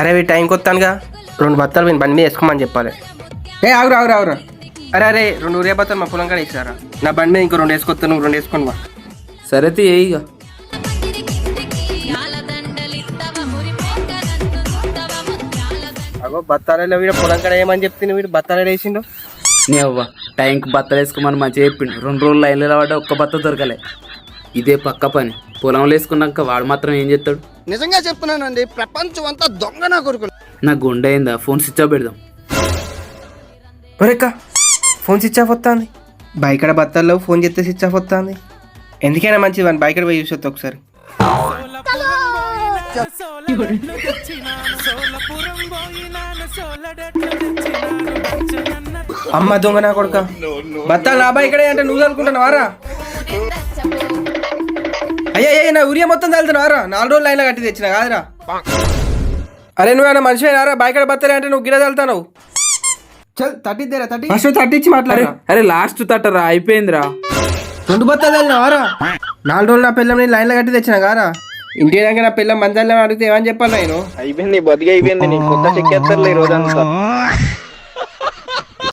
అరే వీ టైంకి వస్తానుగా రెండు బత్తాలు నేను బండి మీద వేసుకోమని చెప్పాలి. ఏ ఆగురా ఆగురా ఆగురా. అరే అరే రెండు ఊరే బత్తాలు మా పొలం కాడ వేసారా నా బండి మీద ఇంకో రెండు వేసుకొస్తాను నువ్వు రెండు వేసుకొని వా సరే తీ ఇక అగో బత్తాలలో వీడు పొలం కాడ ఏమని చెప్తే వీడు బత్తాలు వేసిండు. నీ అవ్వ టైంకి బత్తలు వేసుకోమని మంచిగా చెప్పిండు. రెండు రోజులు లైన్లో పడ్డా ఒక్క బత్త దొరకలే. ఇదే పక్క పని. పొలంలో వేసుకున్నాక వాడు మాత్రం ఏం చేస్తాడు? నిజంగా చెప్తున్నానండి ప్రపంచం అంతా దొంగ నా కొడుకులు. నా గుండె అయిందా? ఫోన్ స్విచ్ ఆఫ్ పెడదాం. ఒరేక్క ఫోన్ స్విచ్ ఆఫ్ వస్తుంది బైక్ కాడ బత్తాల్లో ఫోన్ చేస్తే స్విచ్ ఆఫ్ వస్తుంది ఎందుకైనా మంచిది వాడిని బైక్ కాడ పోయి చూసి వస్తా ఒకసారి. అమ్మ దొంగ నా కొడుక? బత్తాలు నా బైక్ కడే అంటే నువ్వు అనుకుంటున్నావారా? నా ఉరియా మొత్తం తగులుతున్నావారా. నాలుగు రోజులు లైన్లో కట్టి తెచ్చిన కాదురా. అరే నువ్వేనా మనిషి అయినారా బైక్ కాడ బత్తాలే అంటే నువ్వు గిడ తగులుతావు చల్ తట్టిద్దేరా తట్టి. ఫస్ట్ తట్టించి అరే మాట్లాడరా. అరే లాస్ట్ తట్టరా అయిపోయిందిరా. రెండు బత్తాలు వెళ్ళినావారా నాలుగు రోజులు నా పిల్లం నేను లైన్లో కట్టి తెచ్చిన కారా ఇంటి దగ్గర నా పిల్లం మంచాలను అడిగితే ఏమని చెప్పాలి నేను? అయిపోయింది బతికి అయిపోయింది నీ కొత్త చెక్కేస్తారులే ఈ రోజంతా.